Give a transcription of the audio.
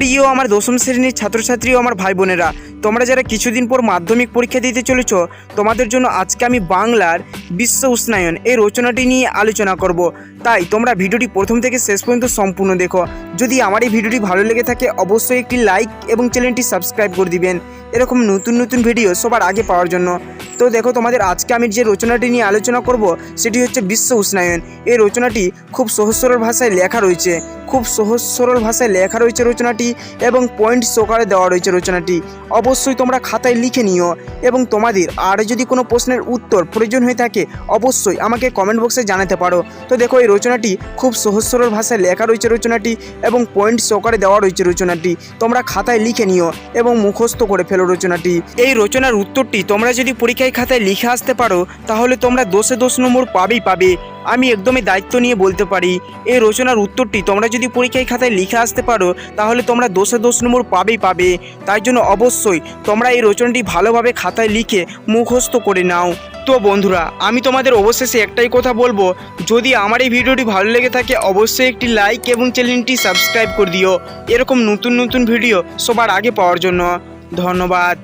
প্রিয় আমার দশম শ্রেণির ছাত্রছাত্রী ও আমার ভাই বোনেরা, তোমরা যারা কিছুদিন পর মাধ্যমিক পরীক্ষা দিতে চলেছ, তোমাদের জন্য আজকে আমি বাংলার বিশ্ব উষ্ণায়ন এই রচনাটি নিয়ে আলোচনা করব। তাই তোমরা ভিডিওটি প্রথম থেকে শেষ পর্যন্ত সম্পূর্ণ দেখো। যদি আমার এই ভিডিওটি ভালো লেগে থাকে, অবশ্যই একটি লাইক এবং চ্যানেলটি সাবস্ক্রাইব করে দিবেন। এরকম নতুন নতুন ভিডিও সবার আগে পাওয়ার জন্য। তো দেখো তোমাদের আজকে আমি যে রচনাটি নিয়ে আলোচনা করব, সেটি হচ্ছে বিশ্ব উষ্ণায়ন। এই রচনাটি খুব সহজ সরল ভাষায় লেখা রয়েছে। খুব সহজ সরল ভাষায় লেখা রয়েছে রচনাটি এবং পয়েন্ট সকালে দেওয়া রয়েছে রচনাটি। অবশ্যই তোমরা খাতায় লিখে নিও এবং তোমাদের আর যদি কোনো প্রশ্নের উত্তর প্রয়োজন হয়ে থাকে, অবশ্যই আমাকে কমেন্ট বক্সে জানাতে পারো। তো দেখো এই রচনাটি খুব সহজ সরল ভাষায় লেখা রয়েছে রচনাটি এবং পয়েন্ট সহকারে দেওয়া রয়েছে রচনাটি। তোমরা খাতায় লিখে নিও এবং মুখস্থ করে ফেলো রচনাটি। এই রচনার উত্তরটি তোমরা যদি পরীক্ষায় খাতায় লিখে আসতে পারো, তাহলে তোমরা দোষে দোষ নম্বর পাবেই পাবে। আমি একদমই দায়িত্ব নিয়ে বলতে পারি, এই রচনার উত্তরটি তোমরা যদি পরীক্ষায় খাতায় লিখে আসতে পারো, তাহলে তোমরা দোষে দোষ নম্বর পাবেই পাবে। তাই জন্য অবশ্যই তোমরা এই রচনাটি ভালোভাবে খাতায় লিখে মুখস্থ করে নাও। তো বন্ধুরা, আমি তোমাদের অবশেষে একটাই কথা বলব, যদি আমার এই ভিডিওটি ভালো লেগে থাকে, অবশ্যই একটি লাইক এবং চ্যানেলটি সাবস্ক্রাইব করে দিও। এরকম নতুন নতুন ভিডিও সবার আগে পাওয়ার জন্য ধন্যবাদ।